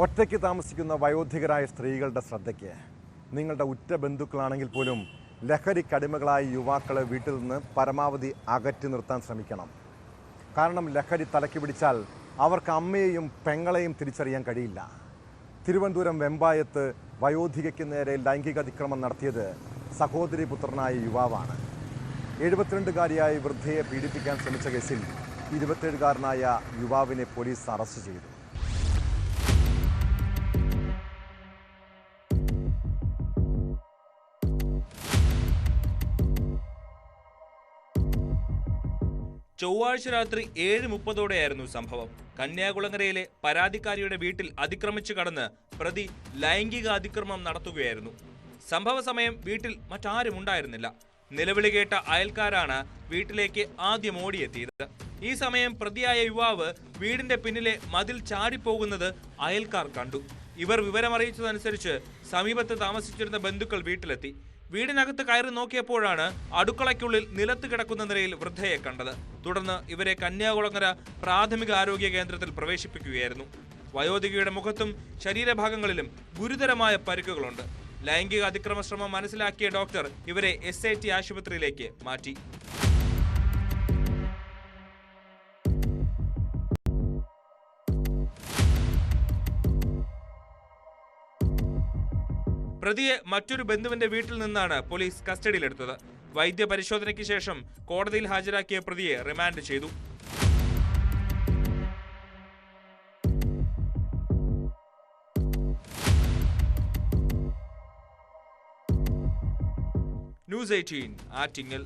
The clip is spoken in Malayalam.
ഒറ്റയ്ക്ക് താമസിക്കുന്ന വയോധികരായ സ്ത്രീകളുടെ ശ്രദ്ധയ്ക്ക്. നിങ്ങളുടെ ഉറ്റ ബന്ധുക്കളാണെങ്കിൽ പോലും ലഹരിക്കടിമകളായ യുവാക്കളെ വീട്ടിൽ നിന്ന് പരമാവധി അകറ്റി നിർത്താൻ ശ്രമിക്കണം. കാരണം ലഹരി തലക്കി പിടിച്ചാൽ അവർക്ക് അമ്മയെയും പെങ്ങളെയും തിരിച്ചറിയാൻ കഴിയില്ല. തിരുവനന്തപുരം വെമ്പായത്ത് വയോധികയ്ക്ക് നേരെ ലൈംഗിക അതിക്രമം നടത്തിയത് സഹോദരി പുത്രനായ യുവാവാണ്. എഴുപത്തിരണ്ടുകാരിയായ വൃദ്ധയെ പീഡിപ്പിക്കാൻ ശ്രമിച്ച കേസിൽ ഇരുപത്തേഴുകാരനായ യുവാവിനെ പോലീസ് അറസ്റ്റ് ചെയ്തു. ചൊവ്വാഴ്ച രാത്രി ഏഴ് മുപ്പതോടെയായിരുന്നു സംഭവം. കന്യാകുളങ്ങരയിലെ പരാതിക്കാരിയുടെ വീട്ടിൽ അതിക്രമിച്ചു കടന്ന് പ്രതി ലൈംഗിക അതിക്രമം നടത്തുകയായിരുന്നു. സംഭവ സമയം വീട്ടിൽ മറ്റാരും ഉണ്ടായിരുന്നില്ല. നിലവിളി കേട്ട അയൽക്കാരാണ് വീട്ടിലേക്ക് ആദ്യം ഓടിയെത്തിയത്. ഈ സമയം പ്രതിയായ യുവാവ് വീടിന്റെ പിന്നിലെ മതിൽ ചാടിപ്പോകുന്നത് അയൽക്കാർ കണ്ടു. ഇവർ വിവരമറിയിച്ചതനുസരിച്ച് സമീപത്ത് താമസിച്ചിരുന്ന ബന്ധുക്കൾ വീട്ടിലെത്തി. വീടിനകത്ത് കയറി നോക്കിയപ്പോഴാണ് അടുക്കളയ്ക്കുള്ളിൽ നിലത്ത് കിടക്കുന്ന നിലയിൽ വൃദ്ധയെ കണ്ടത്. തുടർന്ന് ഇവരെ കന്യാകുളങ്ങര പ്രാഥമിക ആരോഗ്യ കേന്ദ്രത്തിൽ പ്രവേശിപ്പിക്കുകയായിരുന്നു. വയോധികയുടെ മുഖത്തും ശരീരഭാഗങ്ങളിലും ഗുരുതരമായ പരിക്കുകളുണ്ട്. ലൈംഗിക അതിക്രമ ശ്രമം മനസ്സിലാക്കിയ ഡോക്ടർ ഇവരെ എസ് ആശുപത്രിയിലേക്ക് മാറ്റി. പ്രതിയെ മറ്റൊരു ബന്ധുവിന്റെ വീട്ടിൽ നിന്നാണ് പോലീസ് കസ്റ്റഡിയിലെടുത്തത്. വൈദ്യപരിശോധനയ്ക്ക് ശേഷം കോടതിയിൽ ഹാജരാക്കിയ പ്രതിയെ റിമാൻഡ് ചെയ്തു. News eighteen Attingal.